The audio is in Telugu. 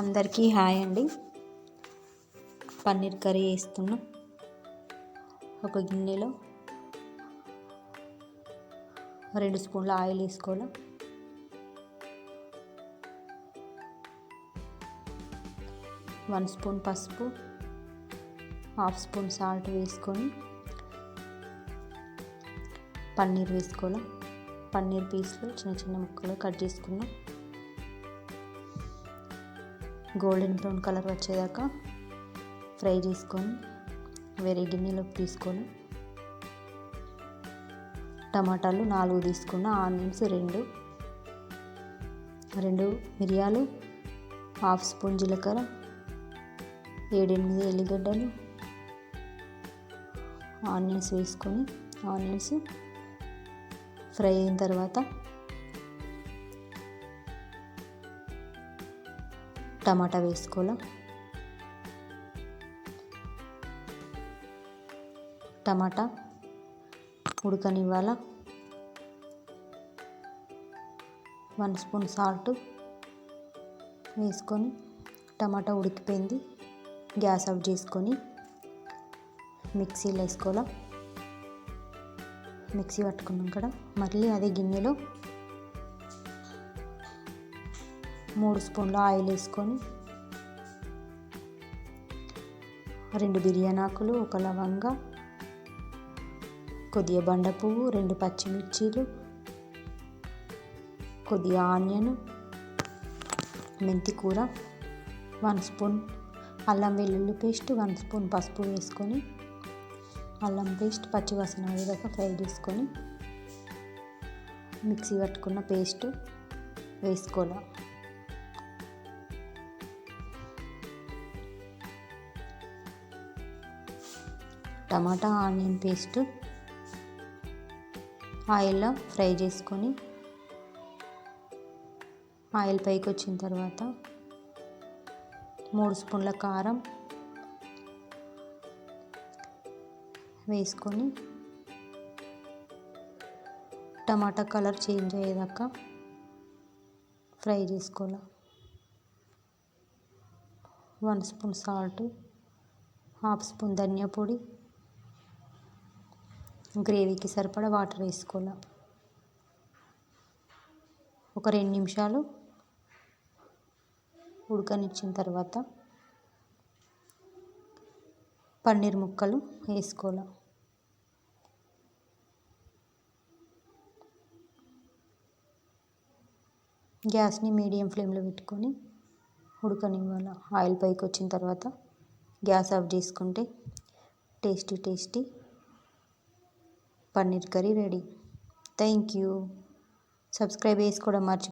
అందరికీ హాయ్ అండి. పన్నీర్ కర్రీ వేస్తున్నాం ఒక గిన్నెలో రెండు స్పూన్ల ఆయిల్ వేసుకోవాలి. వన్ స్పూన్ పసుపు హాఫ్ స్పూన్ సాల్ట్ వేసుకొని పన్నీర్ వేసుకోవాలి. పన్నీర్ పీస్లు చిన్న చిన్న ముక్కలు కట్ చేసుకున్నాం. గోల్డెన్ బ్రౌన్ కలర్ వచ్చేదాకా ఫ్రై చేసుకొని వేరే గిన్నెలోకి తీసుకొని టమాటాలు నాలుగు తీసుకున్న ఆనియన్స్ రెండు రెండు మిరియాలు హాఫ్ స్పూన్ జీలకర్ర ఏడెనిమిది ఎల్లిగడ్డలు ఆనియన్స్ వేసుకొని ఆనియన్స్ ఫ్రై అయిన తర్వాత టమాటా వేసుకోవాలా? టమాటా ఉడకనివ్వాల? వన్ స్పూన్ సాల్ట్ వేసుకొని టమాటా ఉడికిపోయింది. గ్యాస్ ఆఫ్ చేసుకొని మిక్సీలో వేసుకోవాలా? మిక్సీ పట్టుకున్నాం కదా మళ్ళీ అదే గిన్నెలో మూడు స్పూన్ల ఆయిల్ వేసుకొని రెండు బిర్యానీ ఆకులు ఒక లవంగా కొద్దిగా బండ పువ్వు రెండు పచ్చిమిర్చీలు కొద్దిగా ఆనియన్ మెంతి కూర వన్ స్పూన్ అల్లం వెల్లుల్లి పేస్ట్ వన్ స్పూన్ పసుపు వేసుకొని అల్లం పేస్ట్ పచ్చివాసన అయ్యేదాకా ఫ్రై చేసుకొని మిక్సీ పట్టుకున్న పేస్ట్ వేసుకోవాలి. టమాటా ఆనియన్ పేస్ట్ ఆయిల్లో ఫ్రై చేసుకొని ఆయిల్ పైకి వచ్చిన తర్వాత మూడు స్పూన్ల కారం వేసుకొని టమాటా కలర్ చేంజ్ అయ్యేదాకా ఫ్రై చేసుకోవాలి. One spoon salt half spoon ధనియా పొడి గ్రేవీకి సరిపడా వాటర్ వేసుకోవాలి? ఒక రెండు నిమిషాలు ఉడకనిచ్చిన తర్వాత పన్నీర్ ముక్కలు వేసుకోవాలి? గ్యాస్ని మీడియం ఫ్లేమ్లో పెట్టుకొని ఉడకనివ్వాలి? ఆయిల్ పైకి వచ్చిన తర్వాత గ్యాస్ ఆఫ్ చేసుకుంటే tasty tasty paneer curry ready thank you subscribe చేసుకోవడం మర్చి